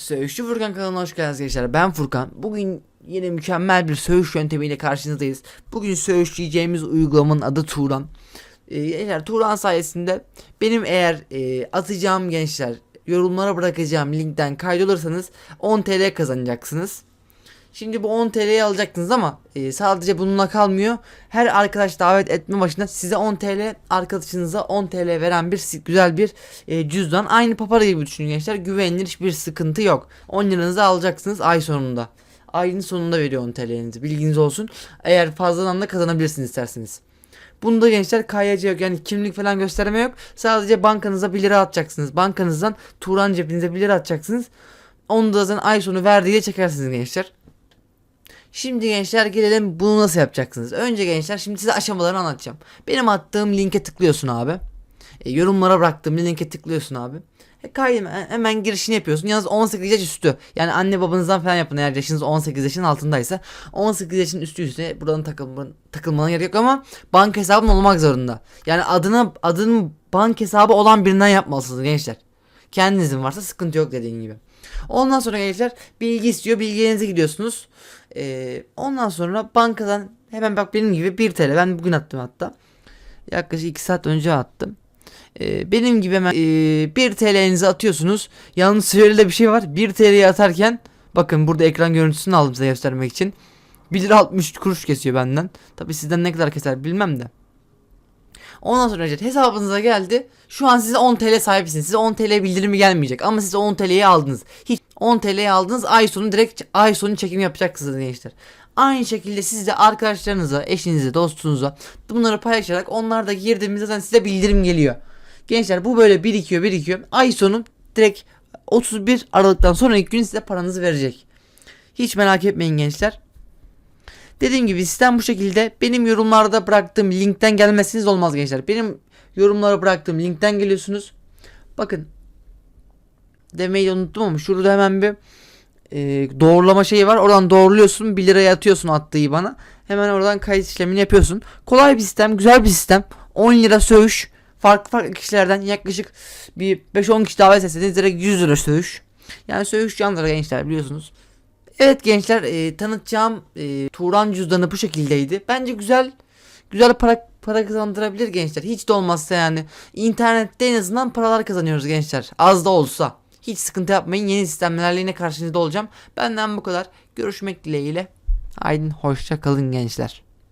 Söğüşçü Furkan kanalına hoş geldiniz gençler. Ben Furkan. Bugün yine mükemmel bir söğüş yöntemiyle karşınızdayız. Bugün söğüşleyeceğimiz uygulamanın adı Turan. Ee, gençler Turan sayesinde benim eğer e, atacağım gençler yorumlara bırakacağım linkten kaydolursanız 10 TL kazanacaksınız. Şimdi bu 10 TL'yi alacaksınız ama e, sadece bununla kalmıyor. Her arkadaş davet etme başına size 10 TL, arkadaşınıza 10 TL veren bir güzel bir e, cüzdan. Aynı papara gibi düşünün gençler. Güvenilir hiçbir sıkıntı yok. 10 liranızı alacaksınız ay sonunda. Ayın sonunda veriyor 10 TL'nizi. Bilginiz olsun. Eğer fazladan da kazanabilirsiniz isterseniz. Bunda gençler KYC yok yani kimlik falan gösterme yok. Sadece bankanıza 1 lira atacaksınız. Bankanızdan Turan cebinize 1 lira atacaksınız. Onu da zaten ay sonu verdiğiyle çekersiniz gençler. Şimdi gençler gelelim bunu nasıl yapacaksınız. Önce gençler şimdi size aşamalarını anlatacağım. Benim attığım linke tıklıyorsun abi. E, yorumlara bıraktığım linke tıklıyorsun abi. E, kaydım hemen girişini yapıyorsun. Yalnız 18 yaş üstü. Yani anne babanızdan falan yapın eğer yaşınız 18 yaşın altındaysa. 18 yaşın üstü ise buradan takılma, takılmana gerek yok ama banka hesabın olmak zorunda. Yani adına adının bank hesabı olan birinden yapmalısınız gençler. Kendinizin varsa sıkıntı yok dediğin gibi. Ondan sonra gençler bilgi istiyor. Bilgilerinize gidiyorsunuz. Ee, ondan sonra bankadan hemen bak benim gibi 1 TL ben bugün attım hatta. Yaklaşık 2 saat önce attım. Ee, benim gibi hemen ee, 1 TL'nizi atıyorsunuz. Yalnız şöyle de bir şey var. 1 TL'yi atarken bakın burada ekran görüntüsünü aldım size göstermek için. 1 lira 63 kuruş kesiyor benden. Tabi sizden ne kadar keser bilmem de. Ondan sonra gençler hesabınıza geldi. Şu an size 10 TL sahipsiniz. Size 10 TL bildirimi gelmeyecek ama siz 10 TL'yi aldınız. Hiç 10 TL'yi aldınız. Ay sonu direkt ay sonu çekim yapacaksınız gençler. Aynı şekilde siz de arkadaşlarınıza, eşinize, dostunuza bunları paylaşarak onlar da girdiğimizde zaten size bildirim geliyor. Gençler bu böyle birikiyor birikiyor. Ay sonu direkt 31 Aralık'tan sonraki gün size paranızı verecek. Hiç merak etmeyin gençler. Dediğim gibi sistem bu şekilde. Benim yorumlarda bıraktığım linkten gelmezsiniz olmaz gençler. Benim yorumlara bıraktığım linkten geliyorsunuz. Bakın demeyi de unuttum ama şurada hemen bir e, doğrulama şeyi var. Oradan doğruluyorsun. 1 liraya atıyorsun attığı bana. Hemen oradan kayıt işlemini yapıyorsun. Kolay bir sistem. Güzel bir sistem. 10 lira söğüş. Farklı farklı kişilerden yaklaşık bir 5-10 kişi davet etseniz direkt 100 lira söğüş. Yani söğüş canlıları gençler biliyorsunuz. Evet gençler e, tanıtacağım e, Turan cüzdanı bu şekildeydi. Bence güzel güzel para para kazandırabilir gençler. Hiç de olmazsa yani internette en azından paralar kazanıyoruz gençler. Az da olsa. Hiç sıkıntı yapmayın. Yeni sistemlerle yine karşınızda olacağım. Benden bu kadar. Görüşmek dileğiyle. Haydi hoşça kalın gençler.